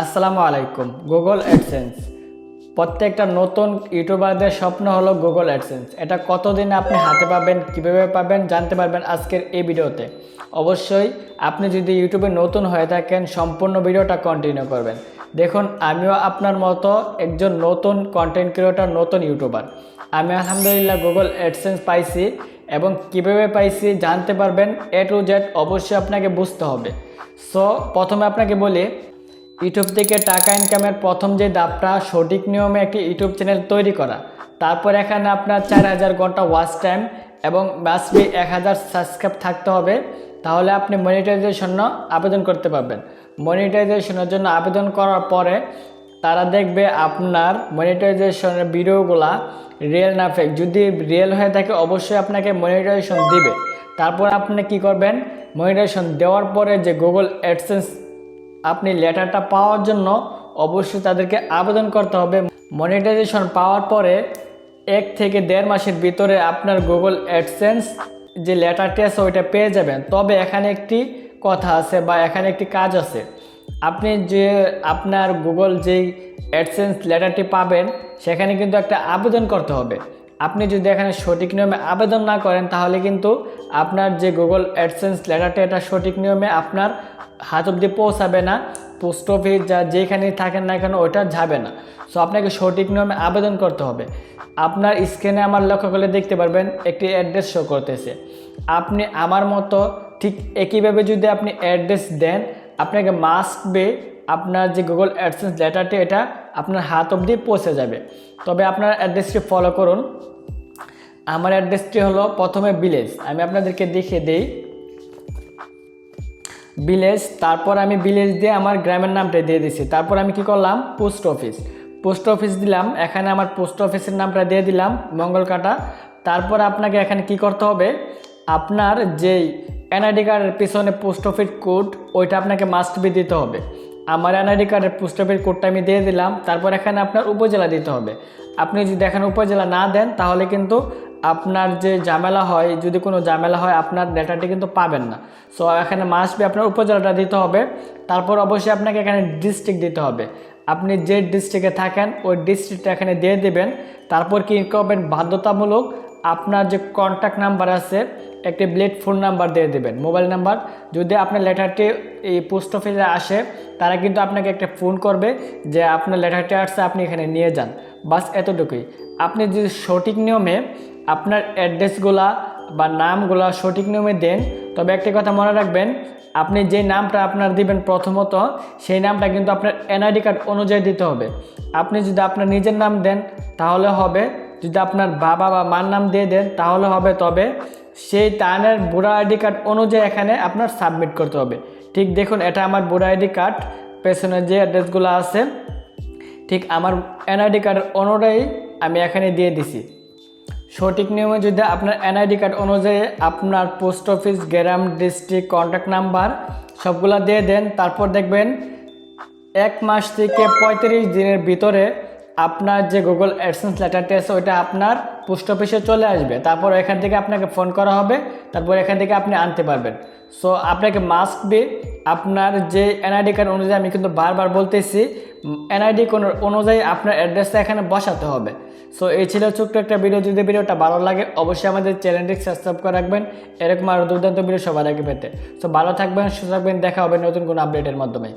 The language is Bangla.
আসসালামু আলাইকুম গুগল অ্যাডসেন্স প্রত্যেকটা নতুন ইউটিউবারদের স্বপ্ন হলো গুগল অ্যাডসেন্স এটা কতদিনে আপনি হাতে পাবেন, কীভাবে পাবেন, জানতে পারবেন আজকের এই ভিডিওতে। অবশ্যই আপনি যদি ইউটিউবে নতুন হয়ে থাকেন, সম্পূর্ণ ভিডিওটা কন্টিনিউ করবেন। দেখুন, আমিও আপনার মতো একজন নতুন কন্টেন্ট ক্রিয়েটর নতুন ইউটিউবার। আমি আলহামদুলিল্লাহ গুগল অ্যাডসেন্স পাইছি এবং কীভাবে পাইছি জানতে পারবেন এ টু জেড অবশ্যই আপনাকে বুঝতে হবে। সো প্রথমে আপনাকে বলি ইউটিউব থেকে টাকা ইনকামের প্রথম যে ধাপটা, সঠিক নিয়মে একটি ইউটিউব চ্যানেল তৈরি করা। তারপর এখানে আপনার চার হাজার ঘণ্টা ওয়াচ টাইম এবং মাসবি এক হাজার সাবস্ক্রাইব থাকতে হবে। তাহলে আপনি মনিটাইজেশন আবেদন করতে পারবেন। মনিটাইজেশনের জন্য আবেদন করার পরে তারা দেখবে আপনার মনিটাইজেশনের ভিডিওগুলা রিয়েল না ফেক যদি রিয়েল হয়ে থাকে, অবশ্যই আপনাকে মনিটাইজেশন দিবে। তারপর আপনি কি করবেন? মনিটাইজেশন দেওয়ার পরে যে গুগল অ্যাডসেন্স আপনি লেটারটা পাওয়ার জন্য অবশ্যই তাদেরকে আবেদন করতে হবে। মনিটাইজেশন পাওয়ার পরে এক থেকে দেড় মাসের ভিতরে আপনার গুগল অ্যাডসেন্স যে লেটারটি আছে, ওইটা পেয়ে যাবেন। তবে এখানে একটি কথা আছে বা এখানে একটি কাজ আছে। আপনি যে আপনার গুগল যেই অ্যাডসেন্স লেটারটি পাবেন, সেখানে কিন্তু একটা আবেদন করতে হবে। আপনি যদি এখানে সঠিক নিয়মে আবেদন না করেন, তাহলে কিন্তু আপনার যে গুগল অ্যাডসেন্স লেটারটি, এটা সঠিক নিয়মে আপনার হাত অব্দি পৌঁছাবে না, পোস্ট অফিস যা যেখানেই থাকেন না কেন, ওইটা যাবে না। সো আপনাকে সঠিক নিয়মে আবেদন করতে হবে। আপনার স্ক্রিনে আমার লক্ষ্য করলে দেখতে পারবেন, একটি অ্যাড্রেস শো করতেছে। আপনি আমার মতো ঠিক একইভাবে যদি আপনি অ্যাড্রেস দেন, আপনাকে মাস্ক বে আপনার যে গুগল অ্যাডসেন্স লেটারটি এটা আপনার হাত অবধি পৌঁছে যাবে। তবে আপনার অ্যাড্রেসটি ফলো করুন। আমার অ্যাড্রেসটি হলো প্রথমে ভিলেজ আমি আপনাদেরকে দেখিয়ে দিই। ভিলেজ তারপর আমি ভিলেজ দিয়ে আমার গ্রামের নামটা দিয়ে দিছি। তারপর আমি কি করলাম? Post office. পোস্ট অফিস দিলাম, এখানে আমার পোস্ট অফিসের নামটা দিয়ে দিলাম মঙ্গলকাটা তারপর আপনাকে এখানে কি করতে হবে? আপনার যেই এনআইডি কার্ডের পিছনে পোস্ট অফিস কোড, ওইটা আপনাকে মাস্ট বি দিতে হবে। আমার এনআইডি কার্ডের পোস্ট অফিস কোডটা আমি দিয়ে দিলাম, তারপর এখানে আপনার উপজেলা দিতে হবে। আপনি যদি এখানে উপজেলা না দেন, তাহলে কিন্তু আপনার যে ঝামেলা হয়, যদি কোনো ঝামেলা হয়, আপনার ডেটাটি কিন্তু পাবেন না। সো এখানে মাস্ট বি আপনার উপজেলাটা দিতে হবে। তারপর অবশ্যই আপনাকে এখানে ডিস্ট্রিক্ট দিতে হবে। আপনি যে ডিস্ট্রিক্টে থাকেন, ওই ডিস্ট্রিক্টটা এখানে দিয়ে দেবেন। তারপর কী করবেন? বাধ্যতামূলক আপনার যে কন্ট্যাক্ট নাম্বার আছে, একটি ব্লেড ফোন নাম্বার দিয়ে দেবেন মোবাইল নাম্বার যদি আপনার লেটারটি এই পোস্ট অফিসে আসে, তারা কিন্তু আপনাকে একটা ফোন করবে যে আপনার লেটারটি আসছে, আপনি এখানে নিয়ে যান। বাস এতটুকুই। আপনি যদি সঠিক নিয়মে আপনার অ্যাড্রেসগুলা বা নামগুলা সঠিক নিয়মে দেন। তবে একটি কথা মনে রাখবেন, আপনি যে নামটা আপনার দিবেন প্রথমত, সেই নামটা কিন্তু আপনার এনআইডি কার্ড অনুযায়ী দিতে হবে। আপনি যদি আপনার নিজের নাম দেন, তাহলে হবে। যদি আপনার বাবা বা মার নাম দিয়ে দেন, তাহলে হবে। তবে সেই টানের বুড়া আইডি কার্ড অনুযায়ী এখানে আপনার সাবমিট করতে হবে। ঠিক দেখুন, এটা আমার বুড়া আইডি কার্ড, পেছনে যে অ্যাড্রেসগুলো আছে, ঠিক আমার এনআইডি কার্ডের অনুযায়ী আমি এখানে দিয়ে দিছি। সঠিক নিয়মে যদি আপনার এনআইডি কার্ড অনুযায়ী আপনার পোস্ট অফিস, গ্রাম, ডিস্ট্রিক্ট কন্ট্যাক্ট নাম্বার সবগুলা দিয়ে দেন, তারপর দেখবেন এক মাস থেকে পঁয়ত্রিশ দিনের ভিতরে আপনার যে গুগল অ্যাডসেন্স লেটারটি আছে ওইটা আপনার পোস্ট অফিসে চলে আসবে। তারপর এখান থেকে আপনাকে ফোন করা হবে, তারপর এখান থেকে আপনি আনতে পারবেন। সো আপনাকে মাস্ক বি আপনার যে এনআইডি কার্ড অনুযায়ী আমি কিন্তু বারবার বলতেছি এনআইডি কোন অনুযায়ী আপনার অ্যাড্রেসটা এখানে বসাতে হবে। সো এই ছিল ছোট্ট একটা ভিডিও যদি ভিডিওটা ভালো লাগে, অবশ্যই আমাদের চ্যানেলটি সাবস্ক্রাইব করে রাখবেন। এরকম আরও দুর্দান্ত ভিডিও সবার আগে পেতে। সো ভালো থাকবেন, সুস্থ থাকবেন, দেখা হবে নতুন কোনো আপডেটের মাধ্যমে।